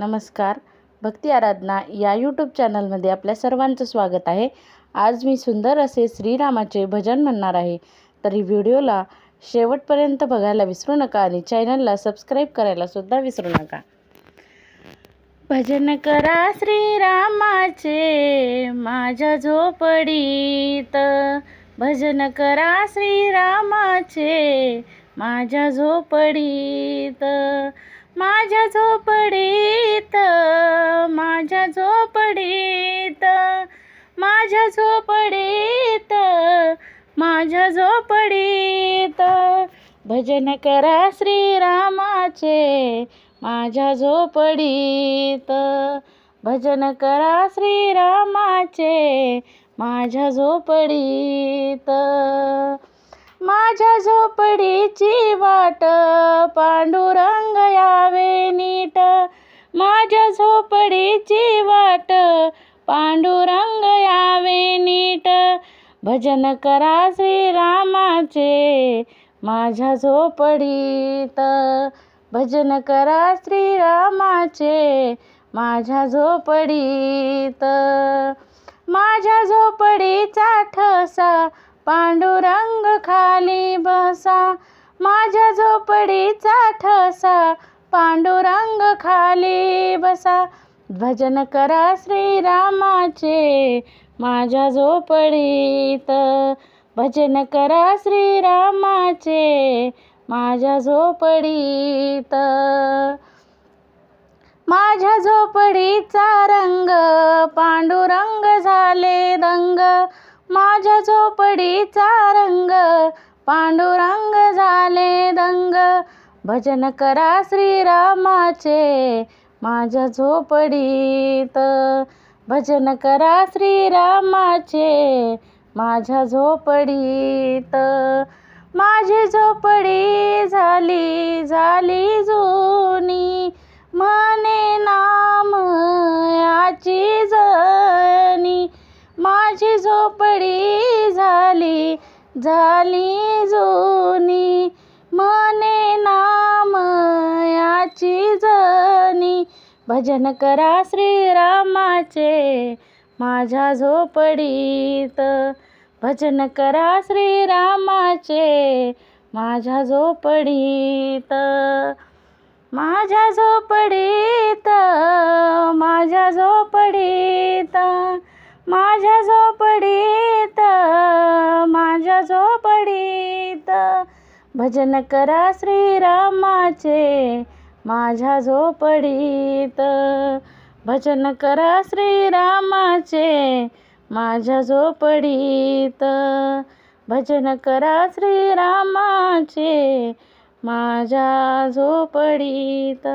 नमस्कार. भक्ती आराधना या यूट्यूब चॅनलमध्ये आपल्या सर्वांचं स्वागत आहे. आज मी सुंदर असे श्रीरामाचे भजन म्हणणार आहे. तरी व्हिडिओला शेवटपर्यंत बघायला विसरू नका आणि चॅनलला सबस्क्राईब करायला सुद्धा विसरू नका. भजन करा श्रीरामाचे माझ्या झोपडीत. भजन करा श्रीरामाचे माझ्या झोपडीत. माझ्या झोपडीत माझ्या झोपडीत माझ्या झोपडीत माझ्या झोपडीत. भजन करा श्रीरामाचे माझ्या झोपडीत. भजन करा श्रीरामाचे माझ्या झोपडीत. माझ्या झोपडीची वाट पांडुरंग भजन करा श्रीरामाचे माझ्या झोपडीत. भजन करा श्रीरामाचे माझ्या झोपडीत. माझ्या झोपडीचा ठसा पांडुरंग खाली बसा. माझ्या झोपडीचा ठसा पांडुरंग खाली बसा. भजन करा श्रीरामाचे माझ्या झोपडीत. भजन करा श्रीरामाचे माझ्या झोपडीत. माझ्या झोपडीचा रंग पांडुरंग झाले दंग. माझ्या झोपडीचा रंग पांडुरंग झाले दंग. भजन करा श्रीरामाचे माझ्या झोपडीत. भजन करा श्रीरामाचे माझ्या झोपडीत. माझी झोपडी झाली झाली जुनी. म्हणे नाम याची जनी. माझी झोपडी झाली झाली जुनी. भजन करा श्रीरामाचे माझ्या झोपडीत. भजन करा श्रीरामाचे माझ्या झोपडीत. माझ्या झोपडीत माझ्या झोपडीत. माझ्या झोपडीत माझ्या झोपडीत. भजन करा श्रीरामाचे माझ्या झोपडीत. भजन करा श्रीरामाचे माझ्या झोपडीत. भजन करा श्रीरामाचे माझ्या झोपडीत.